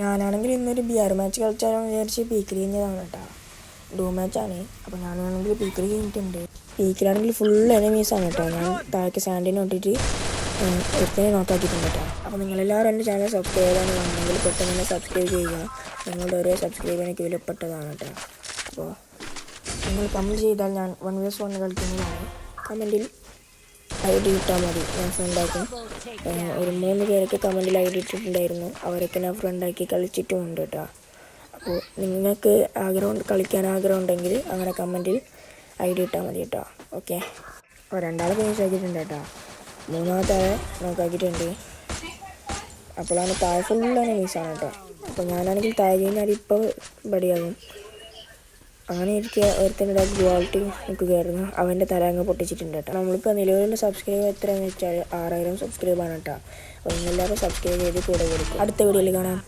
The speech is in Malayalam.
ഞാനാണെങ്കിൽ ഇന്നൊരു ബി ആർ മാച്ച് കളിച്ചാലും വിചാരിച്ച് പീക്കിൽ കഴിഞ്ഞതാണ് കേട്ടോ ഡൂ മാച്ചാണ് അപ്പോൾ ഞാനാണെങ്കിൽ പീക്കിൽ കഴിഞ്ഞിട്ടുണ്ട്. പീക്കിലാണെങ്കിൽ ഫുൾ എനിമീസാണ് കേട്ടോ ഞാൻ താഴേക്ക് സാൻഡിനെ ഇട്ടിട്ട് ഒരുത്തനെ നോക്കാക്കിയിട്ടുണ്ട് കേട്ടോ അപ്പോൾ നിങ്ങളെല്ലാവരും എന്റെ ചാനൽ സബ്സ്ക്രൈബ് ചെയ്യാൻ വന്നെങ്കിൽ പെട്ടെന്ന് തന്നെ സബ്സ്ക്രൈബ് ചെയ്യുക. നിങ്ങളുടെ ഓരോ സബ്സ്ക്രൈബ് എനിക്ക് വിലപ്പെട്ടതാണ് കേട്ടോ അപ്പോൾ നിങ്ങൾ കമന്റ് ചെയ്താൽ ഞാൻ വൺ വേഴ്സ് വൺ കളിക്കുന്നതാണ്. കമന്റിൽ ഐ ഡി ഇട്ടാൽ മതി. ഞാൻ ഫ്രണ്ടാക്കും. ഒരു മൂന്ന് പേരൊക്കെ കമന്റിൽ ഐ ഡി ഇട്ടിട്ടുണ്ടായിരുന്നു. അവരൊക്കെ ഞാൻ ഫ്രണ്ടാക്കി കളിച്ചിട്ടുമുണ്ട് കേട്ടോ. അപ്പോൾ നിങ്ങൾക്ക് ആഗ്രഹം കളിക്കാൻ ആഗ്രഹം ഉണ്ടെങ്കിൽ അങ്ങനെ കമന്റിൽ ഐ ഡി ഇട്ടാൽ മതി കേട്ടോ. ഓക്കെ? അപ്പോൾ രണ്ടാളെ ഫിനിഷ് ആക്കിയിട്ടുണ്ട് കേട്ടോ. മൂന്നാമത്തെ ആളെ നോക്കാക്കിയിട്ടുണ്ട് അപ്പോഴാണ് താഴെ ഫുള്ളാണ് മീസാണ് കേട്ടോ. അപ്പോൾ ഞാനാണെങ്കിൽ താഴെ കഴിഞ്ഞാൽ ഇപ്പോൾ ബടിയാകും അങ്ങനെ ഇരിക്കുക ഒരുത്തന്റെ ഗ്വാളിറ്റി നിൽക്കുകയായിരുന്നു അവന്റെ തല അങ്ങ് പൊട്ടിച്ചിട്ടുണ്ട് കേട്ടോ. നമ്മളിപ്പോൾ നിലവിലുള്ള സബ്സ്ക്രൈബ് എത്രയാണെന്ന് വെച്ചാൽ ആറായിരം സബ്സ്ക്രൈബാണ് കേട്ടോ. അപ്പോൾ നിങ്ങളെല്ലാവരും സബ്സ്ക്രൈബ് ചെയ്ത് കൂടെ കൊടുക്കും അടുത്ത വീഡിയോയിൽ കാണാം.